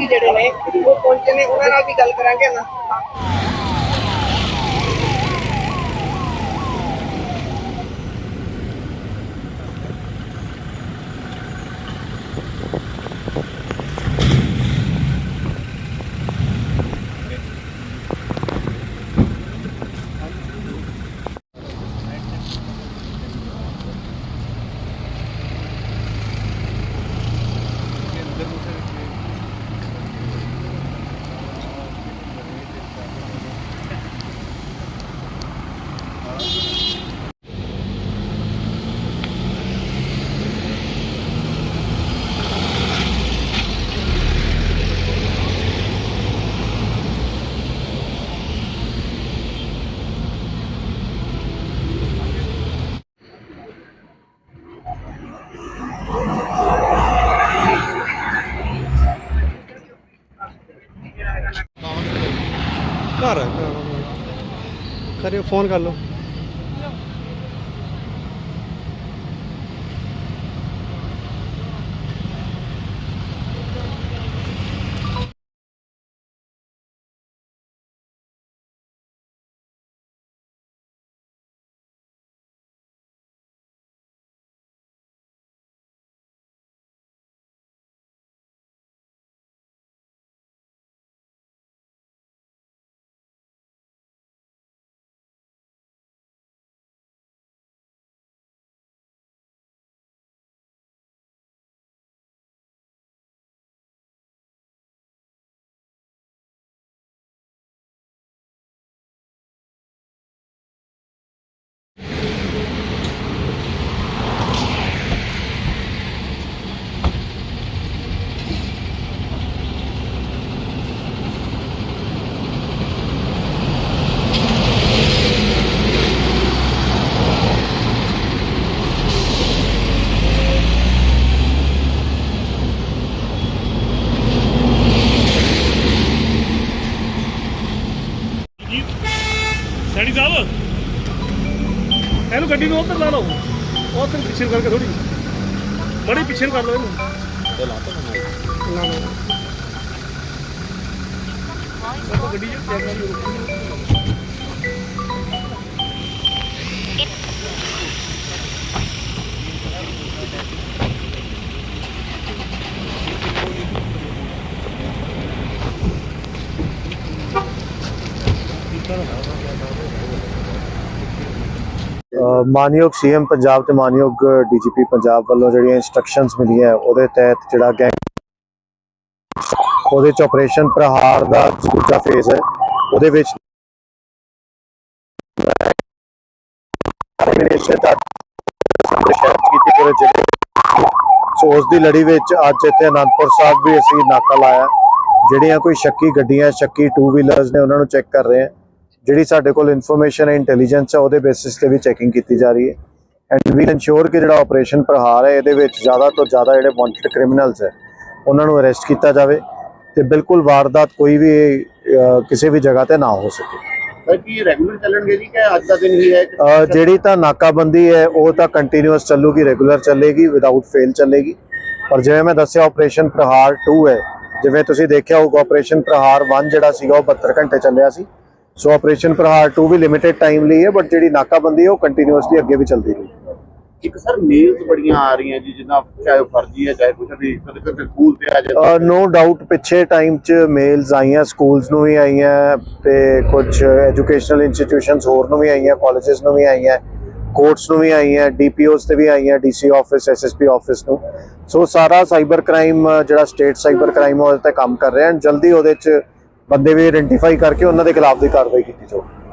DSP ਜਿਹੜੇ ਨੇ ਉਹ ਪਹੁੰਚੇ ਨੇ ਉਹਨਾਂ ਨਾਲ ਵੀ ਗੱਲ ਕਰਾਂਗੇ ਨਾ ਕਰਿਓ ਫੋਨ ਕਰ ਲਓ ਜੀ ਸੈਣੀ ਸਾਹਿਬ ਇਹਨੂੰ ਗੱਡੀ ਨੂੰ ਉੱਧਰ ਲਾ ਲਓ। ਤੇ ਪਿੱਛੇ ਨੂੰ ਕਰਕੇ ਥੋੜੀ ਬੜੀ ਪਿੱਛੇ ਨੂੰ ਕਰ ਲਓ ਇਹਨੂੰ। ਨਾ ਨਾ ਉਹ ਗੱਡੀ ਚ ਚੈੱਕ ਕਰੀ ਮਾਨਯੋਗ ਸੀਐਮ ਪੰਜਾਬ ਤੇ ਮਾਨਯੋਗ ਡੀਜੀਪੀ ਪੰਜਾਬ ਵੱਲੋਂ ਜਿਹੜੀਆਂ ਇਨਸਟਰਕਸ਼ਨਸ ਮਿਲੀਆਂ ਉਹਦੇ ਤਹਿਤ ਜਿਹੜਾ ਗੈਂਗ ਉਹਦੇ ਚ ਆਪਰੇਸ਼ਨ ਪ੍ਰਹਾਰ ਦਾ ਦੂਜਾ ਫੇਜ਼ ਹੈ। ਉਹਦੇ ਵਿੱਚ ਸੋ ਉਸ ਦੀ ਲੜੀ ਵਿੱਚ ਅੱਜ ਇੱਥੇ ਅਨੰਦਪੁਰ ਸਾਹਿਬ ਵੀ ਅਸੀਂ ਨਾਕਾ ਲਾਇਆ ਜਿਹੜੀਆਂ ਕੋਈ ਸ਼ੱਕੀ ਗੱਡੀਆਂ, ਸ਼ੱਕੀ ਟੂ ਵੀਲਰਸ ਨੇ, ਉਹਨਾਂ ਨੂੰ ਚੈੱਕ ਕਰ ਰਹੇ ਹਾਂ। ਜਿਹੜੀ ਸਾਡੇ ਕੋਲ ਇਨਫੋਰਮੇਸ਼ਨ ਹੈ ਇੰਟੈਲੀਜੈਂਸ ਹੈ ਉਹਦੇ ਬੇਸਿਸ ਤੇ ਵੀ ਚੈਕਿੰਗ ਕੀਤੀ ਜਾ ਰਹੀ ਹੈ। ਐਂਡ ਵੀ ਇਨਸ਼ੋਰ ਕਿ ਜਿਹੜਾ ਆਪਰੇਸ਼ਨ ਪ੍ਰਹਾਰ ਹੈ ਇਹਦੇ ਵਿੱਚ ਜ਼ਿਆਦਾ ਤੋਂ ਜ਼ਿਆਦਾ ਜਿਹੜੇ ਵਾਂਟਡ ਕ੍ਰਿਮੀਨਲਸ ਹੈ ਉਹਨਾਂ ਨੂੰ ਅਰੈਸਟ ਕੀਤਾ ਜਾਵੇ ਤੇ ਬਿਲਕੁਲ ਵਾਰਦਾਤ ਕੋਈ ਵੀ ਕਿਸੇ ਵੀ ਜਗ੍ਹਾ ਤੇ ਨਾ ਹੋ ਸਕੇ। ਕੀ ਰੈਗੂਲਰ ਚੱਲਣਗੇ ਜੀ ਕਿ ਅੱਜ ਦਾ ਦਿਨ ਹੀ ਹੈ? ਜਿਹੜੀ ਤਾਂ ਨਾਕਾਬੰਦੀ ਹੈ ਉਹ ਤਾਂ ਕੰਟੀਨਿਊਸ ਚੱਲੂਗੀ ਰੈਗੂਲਰ ਚੱਲੇਗੀ ਵਿਦਆਊਟ ਫੇਲ ਚੱਲੇਗੀ। ਪਰ ਜਿਵੇਂ ਮੈਂ ਦੱਸਿਆ ਆਪਰੇਸ਼ਨ ਪ੍ਰਹਾਰ 2 ਹੈ। ਜਿਵੇਂ ਤੁਸੀਂ ਦੇਖਿਆ ਹੋਊਗਾ ਆਪਰੇਸ਼ਨ ਪ੍ਰਹਾਰ 1 ਜਿਹੜਾ ਸੀਗਾ ਉਹ 72 ਘੰਟੇ ਚੱਲਿਆ ਸੀ। ਸੋ ਆਪਰੇਸ਼ਨ ਪ੍ਰਹਾਰ 2 ਵੀ ਲਿਮਿਟਿਡ ਟਾਈਮ ਲਈ ਹੈ ਬਟ ਜਿਹੜੀ ਨਾਕਾਬੰਦੀ ਹੈ ਉਹ ਕੰਟੀਨਿਊਸਲੀ ਅੱਗੇ ਵੀ ਚੱਲਦੀ ਰਹੀ ਇੱਕ ਸਰ ਮੇਲਸ ਬੜੀਆਂ ਆ ਰਹੀਆਂ ਜੀ ਜਿੱਦਾਂ ਚਾਹੇ ਉਹ ਫਰਜ਼ੀ ਹੈ ਚਾਹੇ ਕੁਛ ਵੀ ਕਦੇ ਕਦੇ ਸਕੂਲ ਤੇ ਆ ਜਾਂਦੇ ਨੋ ਡਾਊਟ ਪਿੱਛੇ ਟਾਈਮ 'ਚ ਮੇਲਸ ਆਈਆਂ ਸਕੂਲਸ ਨੂੰ ਵੀ ਆਈਆਂ ਤੇ ਕੁਝ ਐਜੂਕੇਸ਼ਨਲ ਇੰਸਟੀਟਿਊਸ਼ਨਸ ਹੋਰ ਨੂੰ ਵੀ ਆਈਆਂ ਕਾਲਜਸ ਨੂੰ ਵੀ ਆਈਆਂ ਕੋਰਟਸ ਨੂੰ ਵੀ ਆਈਆਂ ਡੀਪੀਓਸ ਤੇ ਵੀ ਆਈਆਂ ਡੀਸੀ ਆਫਿਸ ਐਸਐਸਪੀ ਆਫਿਸ ਨੂੰ। ਸੋ ਸਾਰਾ ਸਾਈਬਰ ਕ੍ਰਾਈਮ ਜਿਹੜਾ ਸਟੇਟ ਸਾਈਬਰ ਕ੍ਰਾਈਮ ਉਹਦੇ ਤੇ ਕੰਮ ਕਰ ਰਿਹਾ ਹੈ ਜਲਦੀ ਉਹਦੇ 'ਚ ਬੰਦੇ ਵੀ ਆਇਡੈਂਟੀਫਾਈ ਕਰਕੇ ਉਹਨਾਂ ਦੇ ਖਿਲਾਫ ਦੀ ਕਾਰਵਾਈ ਕੀਤੀ ਜਾਊਗੀ